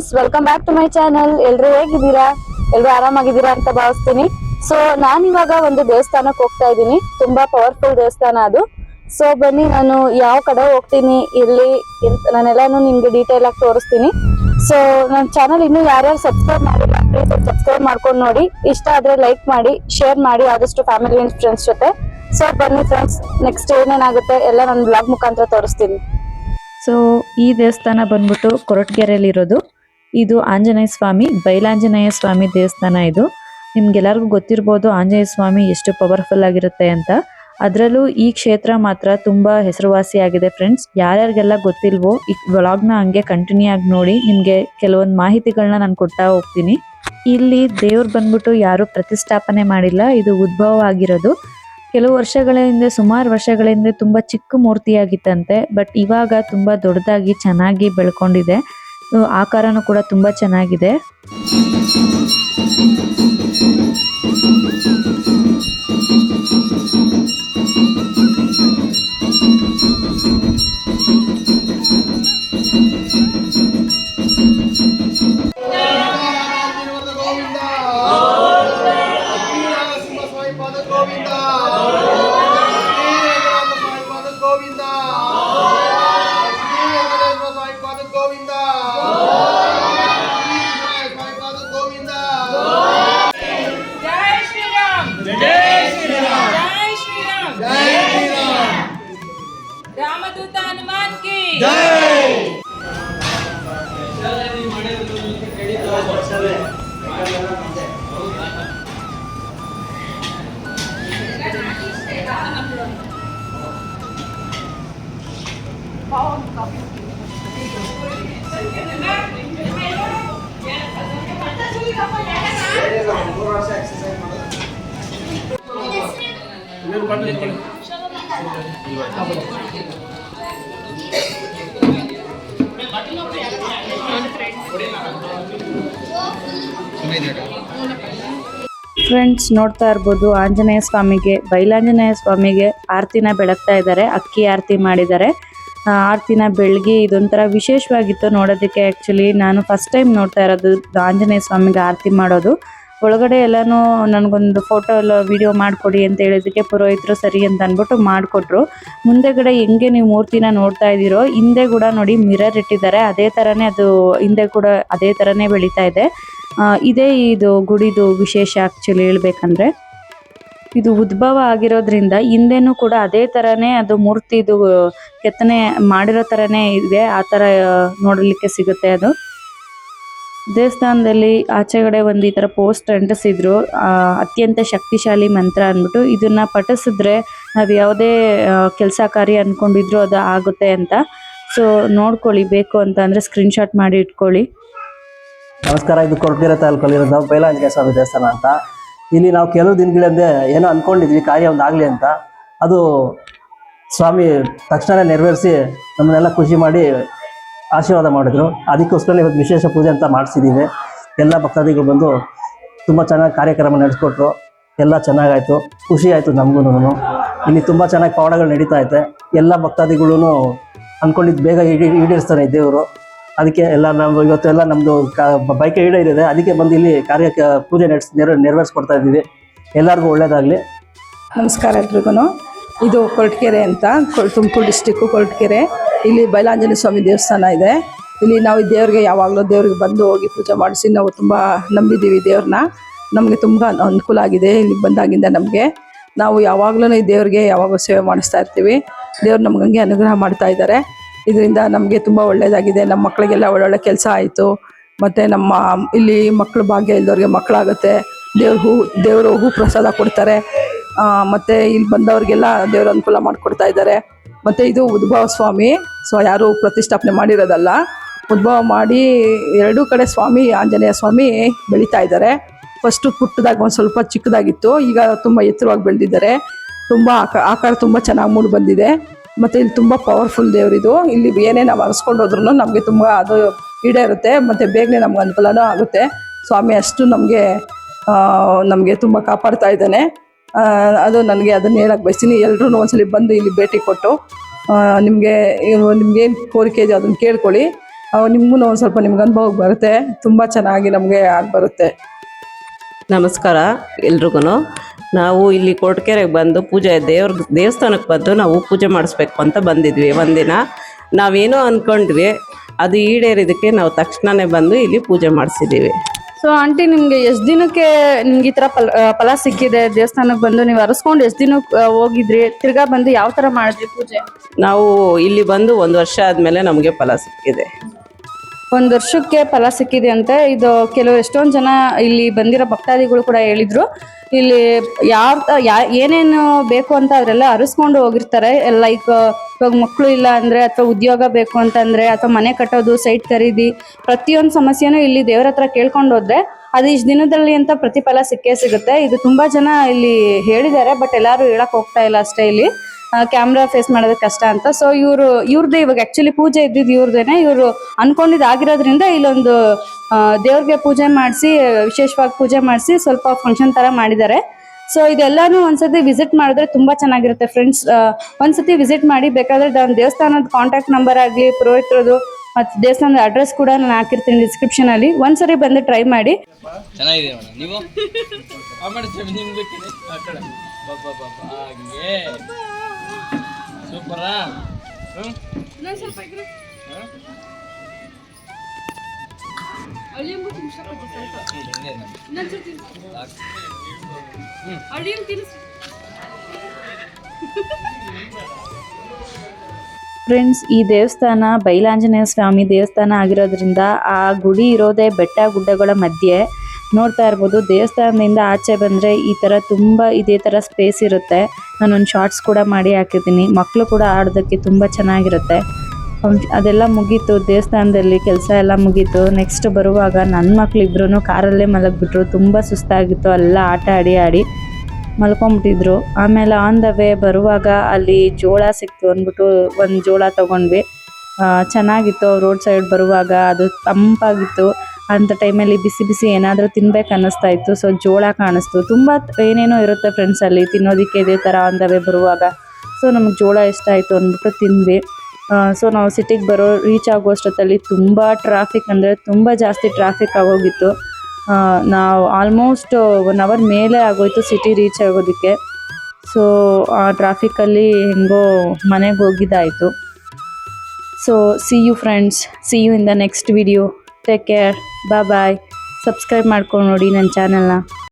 Friends welcome back to my channel ಎಲ್ರು ಹೇಗಿದ್ದೀರಾ? ಎಲ್ರು ಆರಾಮಾಗಿದ್ದೀರಾ ಅಂತ ಭಾವಿಸ್ತೀನಿ. ಸೊ ನಾನು ಇವಾಗ ಒಂದು ದೇವಸ್ಥಾನಕ್ಕೆ ಹೋಗ್ತಾ ಇದ್ದೀನಿ. ತುಂಬಾ ಪವರ್ಫುಲ್ ದೇವಸ್ಥಾನ ಅದು. ಸೊ ಬನ್ನಿ, ನಾನು ಯಾವ ಕಡೆ ಹೋಗ್ತೀನಿ ಇಲ್ಲಿ ನಾನೆಲ್ಲಾನು ನಿಮ್ಗೆ ಡೀಟೇಲ್ ಆಗಿ ತೋರಿಸ್ತೀನಿ. ಸೊ ನನ್ನ ಚಾನಲ್ ಇನ್ನೂ ಯಾರ್ಯಾರು ಸಬ್ಸ್ಕ್ರೈಬ್ ಮಾಡಿಲ್ಲ ಪ್ಲೀಸ್ ಸಬ್ಸ್ಕ್ರೈಬ್ ಮಾಡ್ಕೊಂಡು ನೋಡಿ. ಇಷ್ಟ ಆದ್ರೆ ಲೈಕ್ ಮಾಡಿ ಶೇರ್ ಮಾಡಿ, ಆದಷ್ಟು ಫ್ಯಾಮಿಲಿ ಅಂಡ್ ಫ್ರೆಂಡ್ಸ್ ಜೊತೆ. ಸೊ ಬನ್ನಿ ಫ್ರೆಂಡ್ಸ್ ನೆಕ್ಸ್ಟ್ ಏನೇನಾಗುತ್ತೆ, ಎಲ್ಲ ನನ್ನ ಬ್ಲಾಗ್ ಮುಖಾಂತರ ತೋರಿಸ್ತೀನಿ. ಸೊ ಈ ದೇವಸ್ಥಾನ ಬಂದ್ಬಿಟ್ಟು ಕೊರಟಗೆರೆಯಲ್ಲಿರೋದು ಇದು ಆಂಜನೇಯ ಸ್ವಾಮಿ, ಬೈಲಾಂಜನೇಯ ಸ್ವಾಮಿ ದೇವಸ್ಥಾನ ಇದು. ನಿಮ್ಗೆಲ್ಲರಿಗೂ ಗೊತ್ತಿರ್ಬೋದು ಆಂಜನೇಯ ಸ್ವಾಮಿ ಎಷ್ಟು ಪವರ್ಫುಲ್ ಆಗಿರುತ್ತೆ ಅಂತ. ಅದರಲ್ಲೂ ಈ ಕ್ಷೇತ್ರ ಮಾತ್ರ ತುಂಬಾ ಹೆಸರುವಾಸಿಯಾಗಿದೆ ಫ್ರೆಂಡ್ಸ್ ಯಾರ್ಯಾರಿಗೆಲ್ಲ ಗೊತ್ತಿಲ್ವೋ ಈ ವ್ಲಾಗ್ನ ಹಂಗೆ ಕಂಟಿನ್ಯೂ ಆಗಿ ನೋಡಿ ನಿಮಗೆ ಕೆಲವೊಂದು ಮಾಹಿತಿಗಳನ್ನ ನಾನು ಕೊಡ್ತಾ ಹೋಗ್ತೀನಿ. ಇಲ್ಲಿ ದೇವ್ರು ಬಂದ್ಬಿಟ್ಟು ಯಾರು ಪ್ರತಿಷ್ಠಾಪನೆ ಮಾಡಿಲ್ಲ, ಇದು ಉದ್ಭವ ಆಗಿರೋದು. ಕೆಲವು ವರ್ಷಗಳ ಹಿಂದೆ, ಸುಮಾರು ವರ್ಷಗಳ ಹಿಂದೆ ತುಂಬಾ ಚಿಕ್ಕ ಮೂರ್ತಿಯಾಗಿತ್ತಂತೆ, ಬಟ್ ಇವಾಗ ತುಂಬಾ ದೊಡ್ಡದಾಗಿ ಚೆನ್ನಾಗಿ ಬೆಳ್ಕೊಂಡಿದೆ. ಆಕಾರನೂ ಕೂಡ ತುಂಬಾ ಚೆನ್ನಾಗಿದೆ. ಫ್ರೆಂಡ್ಸ್ ನೋಡ್ತಾ ಇರ್ಬೋದು, ಆಂಜನೇಯ ಸ್ವಾಮಿಗೆ, ಬೈಲಾಂಜನೇಯ ಸ್ವಾಮಿಗೆ ಆರತಿನ ಬೆಳಗ್ತಾ ಇದ್ದಾರೆ, ಅಕ್ಕಿ ಆರತಿ ಮಾಡಿದ್ದಾರೆ. ಆರ್ತಿನ ಬೆಳಗ್ಗೆ ಇದೊಂಥರ ವಿಶೇಷವಾಗಿತ್ತು ನೋಡೋದಕ್ಕೆ ಆ್ಯಕ್ಚುಲಿ ನಾನು ಫಸ್ಟ್ ಟೈಮ್ ನೋಡ್ತಾ ಇರೋದು ಆಂಜನೇಯ ಸ್ವಾಮಿಗೆ ಆರತಿ ಮಾಡೋದು. ಒಳಗಡೆ ಎಲ್ಲಾನು ನನಗೊಂದು ಫೋಟೋ ಎಲ್ಲ ವಿಡಿಯೋ ಮಾಡಿಕೊಡಿ ಅಂತ ಹೇಳಿದ್ದಕ್ಕೆ ಪುರೋಹಿತರು ಸರಿ ಅಂತ ಅಂದ್ಬಿಟ್ಟು ಮಾಡಿಕೊಟ್ರು. ಮುಂದೆಗಡೆ ಹೆಂಗೆ ನೀವು ಮೂರ್ತಿನ ನೋಡ್ತಾ ಇದ್ದೀರೋ, ಹಿಂದೆ ಕೂಡ ನೋಡಿ ಮಿರರ್ ಇಟ್ಟಿದ್ದಾರೆ. ಅದೇ ಥರನೇ ಅದು ಹಿಂದೆ ಕೂಡ ಅದೇ ಥರನೇ ಬೆಳೀತಾ ಇದೆ. ಇದೇ ಇದು ಗುಡಿದು ವಿಶೇಷ ಆ್ಯಕ್ಚುಲಿ ಹೇಳ್ಬೇಕಂದ್ರೆ. ಇದು ಉದ್ಭವ ಆಗಿರೋದ್ರಿಂದ ಹಿಂದೆನೂ ಕೂಡ ಅದೇ ಥರನೇ ಅದು ಮೂರ್ತಿದು ಕೆತ್ತನೆ ಮಾಡಿರೋ ಥರನೇ ಇದೆ. ಆ ಥರ ನೋಡಲಿಕ್ಕೆ ಸಿಗುತ್ತೆ ಅದು. ದೇವಸ್ಥಾನದಲ್ಲಿ ಆಚೆಗಡೆ ಒಂದು ಈ ಥರ ಪೋಸ್ಟ್ ಅಂಟಿಸಿದ್ರು. ಅತ್ಯಂತ ಶಕ್ತಿಶಾಲಿ ಮಂತ್ರ ಅಂದ್ಬಿಟ್ಟು ಇದನ್ನ ಪಠಿಸಿದ್ರೆ ನಾವು ಯಾವುದೇ ಕೆಲಸ ಕಾರ್ಯ ಅಂದ್ಕೊಂಡಿದ್ರು ಅದು ಆಗುತ್ತೆ ಅಂತ. ಸೊ ನೋಡ್ಕೊಳ್ಳಿ ಬೇಕು ಅಂತ ಅಂದರೆ ಸ್ಕ್ರೀನ್ಶಾಟ್ ಮಾಡಿ ಇಟ್ಕೊಳ್ಳಿ. ನಮಸ್ಕಾರ, ಇದು ಕೊರಟಗೆರೆ ತಾಲೂಕಲ್ಲಿರೋದು ಬೈಲಾಂಜನೇಯ ಸ್ವಾಮಿ ದೇವಸ್ಥಾನ ಅಂತ. ಇಲ್ಲಿ ನಾವು ಕೆಲವು ದಿನಗಳಿಂದ ಏನೋ ಅನ್ಕೊಂಡಿದ್ವಿ, ಕಾರ್ಯ ಒಂದು ಆಗಲಿ ಅಂತ. ಅದು ಸ್ವಾಮಿ ತಕ್ಷಣ ನೆರವೇರಿಸಿ ನಮ್ಮನ್ನೆಲ್ಲ ಖುಷಿ ಮಾಡಿ ಆಶೀರ್ವಾದ ಮಾಡಿದ್ರು. ಅದಕ್ಕೋಸ್ಕರ ಇವತ್ತು ವಿಶೇಷ ಪೂಜೆ ಅಂತ ಮಾಡಿಸಿದ್ದೀವಿ ಎಲ್ಲ ಭಕ್ತಾದಿಗಳು ಬಂದು ತುಂಬ ಚೆನ್ನಾಗಿ ಕಾರ್ಯಕ್ರಮ ನಡೆಸ್ಕೊಟ್ರು. ಎಲ್ಲ ಚೆನ್ನಾಗಾಯಿತು. ಖುಷಿ ಆಯಿತು ನಮಗೂ ಇಲ್ಲಿ ತುಂಬ ಚೆನ್ನಾಗಿ ಪವಾಡಗಳು ನಡೀತಾ ಐತೆ. ಎಲ್ಲ ಭಕ್ತಾದಿಗಳೂ ಅಂದ್ಕೊಂಡಿದ್ದು ಬೇಗ ಈಡೇ, ಈಡೇರಿಸ್ತಾರೆ ದೇವರು. ಅದಕ್ಕೆ ಎಲ್ಲ ನಾವು ಇವತ್ತು ಎಲ್ಲ ನಮ್ಮದು ಬೈಕ್ ಈಡೇರಿದೆ. ಅದಕ್ಕೆ ಬಂದು ಇಲ್ಲಿ ಕಾರ್ಯ ಪೂಜೆ ನಡೆಸಿ ನೆರ ನೆರವೇರಿಸ್ಕೊಡ್ತಾ ಇದ್ದೀವಿ. ಎಲ್ಲರಿಗೂ ಒಳ್ಳೇದಾಗಲಿ. ನಮಸ್ಕಾರ ಎಲ್ರಿಗೂ ಇದು ಕೊರಟಗೆರೆ ಅಂತ ತುಮಕೂರು ಡಿಸ್ಟಿಕ್ಕು ಕೊರಟಗೆರೆ. ಇಲ್ಲಿ ಬೈಲಾಂಜಲಿ ಸ್ವಾಮಿ ದೇವಸ್ಥಾನ ಇದೆ. ಇಲ್ಲಿ ನಾವು ದೇವರಿಗೆ ಯಾವಾಗಲೂ ದೇವರಿಗೆ ಬಂದು ಹೋಗಿ ಪೂಜೆ ಮಾಡಿಸಿ ನಾವು ತುಂಬ ನಂಬಿದ್ದೀವಿ ದೇವ್ರನ್ನ. ನಮಗೆ ತುಂಬ ಅನುಕೂಲ ಆಗಿದೆ ಇಲ್ಲಿ ಬಂದಾಗಿಂದ ನಮಗೆ. ನಾವು ಯಾವಾಗಲೂ ಈ ದೇವ್ರಿಗೆ ಯಾವಾಗಲೂ ಸೇವೆ ಮಾಡಿಸ್ತಾ ಇರ್ತೀವಿ. ದೇವ್ರು ನಮ್ಗೆ ಹಂಗೆ ಅನುಗ್ರಹ ಮಾಡ್ತಾ ಇದ್ದಾರೆ. ಇದರಿಂದ ನಮಗೆ ತುಂಬ ಒಳ್ಳೆಯದಾಗಿದೆ ನಮ್ಮ ಮಕ್ಕಳಿಗೆಲ್ಲ ಒಳ್ಳೊಳ್ಳೆ ಕೆಲಸ ಆಯಿತು. ಮತ್ತು ನಮ್ಮ, ಇಲ್ಲಿ ಮಕ್ಕಳು ಭಾಗ್ಯ ಇಲ್ಲದವ್ರಿಗೆ ಮಕ್ಕಳಾಗುತ್ತೆ. ದೇವ್ರ ಹೂ, ದೇವರು ಹೂ ಪ್ರಸಾದ ಕೊಡ್ತಾರೆ. ಮತ್ತೆ ಇಲ್ಲಿ ಬಂದವ್ರಿಗೆಲ್ಲ ದೇವರ ಅನುಕೂಲ ಮಾಡಿಕೊಡ್ತಾ ಇದ್ದಾರೆ. ಮತ್ತೆ ಇದು ಉದ್ಭವ ಸ್ವಾಮಿ. ಸೊ ಯಾರು ಪ್ರತಿಷ್ಠಾಪನೆ ಮಾಡಿರೋದಲ್ಲ. ಉದ್ಭವ ಮಾಡಿ ಎರಡೂ ಕಡೆ ಸ್ವಾಮಿ, ಆಂಜನೇಯ ಸ್ವಾಮಿ ಬೆಳೀತಾ ಇದ್ದಾರೆ. ಫಸ್ಟು ಪುಟ್ಟದಾಗ ಒಂದು ಸ್ವಲ್ಪ ಚಿಕ್ಕದಾಗಿತ್ತು. ಈಗ ತುಂಬ ಎತ್ತರವಾಗಿ ಬೆಳೆದಿದ್ದಾರೆ. ತುಂಬ ಆಕ, ಆಕಾರ ತುಂಬ ಚೆನ್ನಾಗಿ ಮೂಡಿ ಬಂದಿದೆ. ಮತ್ತು ಇಲ್ಲಿ ತುಂಬ ಪವರ್ಫುಲ್ ದೇವರಿದು ಇಲ್ಲಿ ಏನೇ ನಾವು ಅರಸ್ಕೊಂಡು ಹೋದ್ರೂ ನಮಗೆ ತುಂಬ ಅದು ಈಡೇರುತ್ತೆ ಮತ್ತು ಬೇಗನೆ ನಮ್ಗೆ ಅನುಕೂಲನೂ ಆಗುತ್ತೆ. ಸ್ವಾಮಿ ಅಷ್ಟು ನಮಗೆ ನಮಗೆ ತುಂಬ ಕಾಪಾಡ್ತಾ ಇದ್ದಾನೆ. ಅದು ನನಗೆ ಅದನ್ನು ಹೇಳಕ್ಕೆ ಬಯಸ್ತೀನಿ. ಎಲ್ಲರೂ ಒಂದ್ಸಲಿ ಬಂದು ಇಲ್ಲಿ ಭೇಟಿ ಕೊಟ್ಟು ನಿಮಗೆ ನಿಮ್ಗೇನು ಕೋರಿಕೆ ಇದೆ ಅದನ್ನು ಕೇಳ್ಕೊಳ್ಳಿ. ನಿಮಗೂ ಒಂದು ಸ್ವಲ್ಪ ನಿಮ್ಗೆ ಅನುಭವಕ್ಕೆ ಬರುತ್ತೆ. ತುಂಬ ಚೆನ್ನಾಗಿ ನಮಗೆ ಆಗಿ ಬರುತ್ತೆ. ನಮಸ್ಕಾರ ಎಲ್ರಿಗೂ ನಾವು ಇಲ್ಲಿ ಕೊಟ್ಕೆರೆಗೆ ಬಂದು ಪೂಜೆ, ದೇವ್ರ ದೇವಸ್ಥಾನಕ್ಕೆ ಬಂದು ನಾವು ಪೂಜೆ ಮಾಡಿಸ್ಬೇಕು ಅಂತ ಬಂದಿದ್ವಿ ಒಂದಿನ. ನಾವೇನೋ ಅಂದ್ಕೊಂಡ್ವಿ ಅದು ಈಡೇರಿದ್ದಕ್ಕೆ ನಾವು ತಕ್ಷಣವೇ ಬಂದು ಇಲ್ಲಿ ಪೂಜೆ ಮಾಡಿಸಿದ್ದೀವಿ ಸೊ ಆಂಟಿ ನಿಮ್ಗೆ ಎಷ್ಟು ದಿನಕ್ಕೆ ನಿಮ್ಗೆ ಈ ತರ ಫಲ ಫಲ ಸಿಕ್ಕಿದೆ? ದೇವಸ್ಥಾನಕ್ಕೆ ಬಂದು ನೀವು ಅರಸ್ಕೊಂಡು ಎಷ್ಟು ದಿನಕ್ಕೆ ಹೋಗಿದ್ರಿ? ತಿರ್ಗಾ ಬಂದು ಯಾವ ತರ ಮಾಡಿದ್ರಿ ಪೂಜೆ? ನಾವು ಇಲ್ಲಿ ಬಂದು ಒಂದು ವರ್ಷ ಆದ್ಮೇಲೆ ನಮಗೆ ಫಲ ಸಿಕ್ಕಿದೆ. ಒಂದ್ ವರ್ಷಕ್ಕೆ ಫಲ ಸಿಕ್ಕಿದೆ ಅಂತೆ. ಇದು ಕೆಲವು ಎಷ್ಟೊಂದು ಜನ ಇಲ್ಲಿ ಬಂದಿರೋ ಭಕ್ತಾದಿಗಳು ಕೂಡ ಹೇಳಿದ್ರು. ಇಲ್ಲಿ ಯಾವ ಏನೇನು ಬೇಕು ಅಂತ ಅವರೆಲ್ಲ ಅರಸ್ಕೊಂಡು ಹೋಗಿರ್ತಾರೆ. ಲೈಕ್ ಇವಾಗ ಮಕ್ಕಳು ಇಲ್ಲ ಅಂದ್ರೆ ಅಥವಾ ಉದ್ಯೋಗ ಬೇಕು ಅಂತಂದ್ರೆ ಅಥವಾ ಮನೆ ಕಟ್ಟೋದು, ಸೈಟ್ ಖರೀದಿ, ಪ್ರತಿಯೊಂದು ಸಮಸ್ಯೆನೂ ಇಲ್ಲಿ ದೇವ್ರ ಹತ್ರ ಕೇಳ್ಕೊಂಡು ಹೋದ್ರೆ ಅದು ಇಷ್ಟು ದಿನದಲ್ಲಿ ಅಂತ ಪ್ರತಿಫಲ ಸಿಕ್ಕೇ ಸಿಗುತ್ತೆ. ಇದು ತುಂಬಾ ಜನ ಇಲ್ಲಿ ಹೇಳಿದ್ದಾರೆ, ಬಟ್ ಎಲ್ಲರೂ ಹೇಳಕ್ಕೆ ಹೋಗ್ತಾ ಇಲ್ಲ ಅಷ್ಟೇ ಇಲ್ಲಿ. ಕ್ಯಾಮ್ರಾ ಫೇಸ್ ಮಾಡೋದಕ್ಕೆ ಕಷ್ಟ ಅಂತ. ಸೊ ಇವರು ಇವ್ರದ್ದು ಇವಾಗ ಆಕ್ಚುಲಿ ಪೂಜೆ ಇದ್ದಿದ್ದು ಇವ್ರದೇನೆ. ಇವರು ಅನ್ಕೊಂಡಿದ್ದು ಆಗಿರೋದ್ರಿಂದ ಇಲ್ಲೊಂದು ದೇವ್ರಿಗೆ ಪೂಜೆ ಮಾಡಿಸಿ, ವಿಶೇಷವಾಗಿ ಪೂಜೆ ಮಾಡಿಸಿ ಸ್ವಲ್ಪ ಫಂಕ್ಷನ್ ತರ ಮಾಡಿದ್ದಾರೆ. ಸೊ ಇದೆಲ್ಲಾನು ಒಂದ್ಸತಿ ವಿಸಿಟ್ ಮಾಡಿದ್ರೆ ತುಂಬಾ ಚೆನ್ನಾಗಿರುತ್ತೆ ಫ್ರೆಂಡ್ಸ್ ಒಂದ್ಸತಿ ವಿಸಿಟ್ ಮಾಡಿ ಬೇಕಾದ್ರೆ ನಾನು ದೇವಸ್ಥಾನದ ಕಾಂಟ್ಯಾಕ್ಟ್ ನಂಬರ್ ಆಗಲಿ, ಪುರೋಹಿತರದು ಮತ್ತು ದೇವಸ್ಥಾನದ ಅಡ್ರೆಸ್ ಕೂಡ ನಾನು ಹಾಕಿರ್ತೀನಿ ಡಿಸ್ಕ್ರಿಪ್ಷನ್ ಅಲ್ಲಿ. ಒಂದ್ಸರಿ ಬಂದು ಟ್ರೈ ಮಾಡಿ. ಚೆನ್ನಾಗಿದೆ ಫ್ರೆಂಡ್ಸ್ ಈ ದೇವಸ್ಥಾನ ಬೈಲಾಂಜನೇಯ ಸ್ವಾಮಿ ದೇವಸ್ಥಾನ ಆಗಿರೋದ್ರಿಂದ ಆ ಗುಡಿ ಇರೋದೇ ಬೆಟ್ಟ ಗುಡ್ಡಗಳ ಮಧ್ಯೆ ನೋಡ್ತಾ ಇರ್ಬೋದು. ದೇವಸ್ಥಾನದಿಂದ ಆಚೆ ಬಂದರೆ ಈ ಥರ ತುಂಬ ಇದೇ ಥರ ಸ್ಪೇಸ್ ಇರುತ್ತೆ. ನಾನೊಂದು ಶಾರ್ಟ್ಸ್ ಕೂಡ ಮಾಡಿ ಹಾಕಿದ್ದೀನಿ. ಮಕ್ಕಳು ಕೂಡ ಆಡೋದಕ್ಕೆ ತುಂಬ ಚೆನ್ನಾಗಿರುತ್ತೆ. ಅದೆಲ್ಲ ಮುಗೀತು. ದೇವಸ್ಥಾನದಲ್ಲಿ ಕೆಲಸ ಎಲ್ಲ ಮುಗೀತು. ನೆಕ್ಸ್ಟ್ ಬರುವಾಗ ನನ್ನ ಮಕ್ಳು ಇಬ್ರು ಕಾರಲ್ಲೇ ಮಲಗಿಬಿಟ್ರು. ತುಂಬ ಸುಸ್ತಾಗಿತ್ತು. ಎಲ್ಲ ಆಟ ಆಡಿ ಆಡಿ ಮಲ್ಕೊಂಬಿಟ್ಟಿದ್ರು. ಆಮೇಲೆ ಆನ್ ದ ವೇ ಬರುವಾಗ ಅಲ್ಲಿ ಜೋಳ ಸಿಕ್ತು ಅಂದ್ಬಿಟ್ಟು ಒಂದು ಜೋಳ ತಗೊಂಡ್ವಿ. ಚೆನ್ನಾಗಿತ್ತು. ರೋಡ್ ಸೈಡ್ ಬರುವಾಗ ಅದು ತಂಪಾಗಿತ್ತು. ಅಂಥ ಟೈಮಲ್ಲಿ ಬಿಸಿ ಬಿಸಿ ಏನಾದರೂ ತಿನ್ಬೇಕು ಅನ್ನಿಸ್ತಾ ಇತ್ತು ಸೊ ಜೋಳ ಕಾಣಿಸ್ತು. ತುಂಬ ಏನೇನೋ ಇರುತ್ತೆ ಫ್ರೆಂಡ್ಸ್ ಅಲ್ಲಿ. ತಿನ್ನೋದಕ್ಕೆ ಇದೇ ಥರ ಆನ್ ದ ವೇ ಬರುವಾಗ. ಸೊ ನಮಗೆ ಜೋಳ ಇಷ್ಟ ಆಯಿತು ಅಂದ್ಬಿಟ್ಟು ತಿಂದ್ವಿ. ಸೊ ನಾವು ಸಿಟಿಗೆ ಬರೋ ರೀಚ್ ಆಗೋ ಅಷ್ಟೊತ್ತಲ್ಲಿ ತುಂಬ ಟ್ರಾಫಿಕ್ ಅಂದರೆ ತುಂಬ ಜಾಸ್ತಿ ಟ್ರಾಫಿಕ್ ಆಗೋಗಿತ್ತು. ನಾವು ಆಲ್ಮೋಸ್ಟ್ ಒನ್ ಅವರ್ ಮೇಲೆ ಆಗೋಯ್ತು ಸಿಟಿ ರೀಚ್ ಆಗೋದಕ್ಕೆ. ಸೊ ಆ ಟ್ರಾಫಿಕಲ್ಲಿ ಹೆಂಗೋ ಮನೆಗೆ ಹೋಗಿದ್ದಾಯಿತು. So see you friends see you in the next video take care bye subscribe ಮಾಡ್ಕೊಂಡು ನೋಡಿ ನನ್ನ ಚಾನಲ್ನ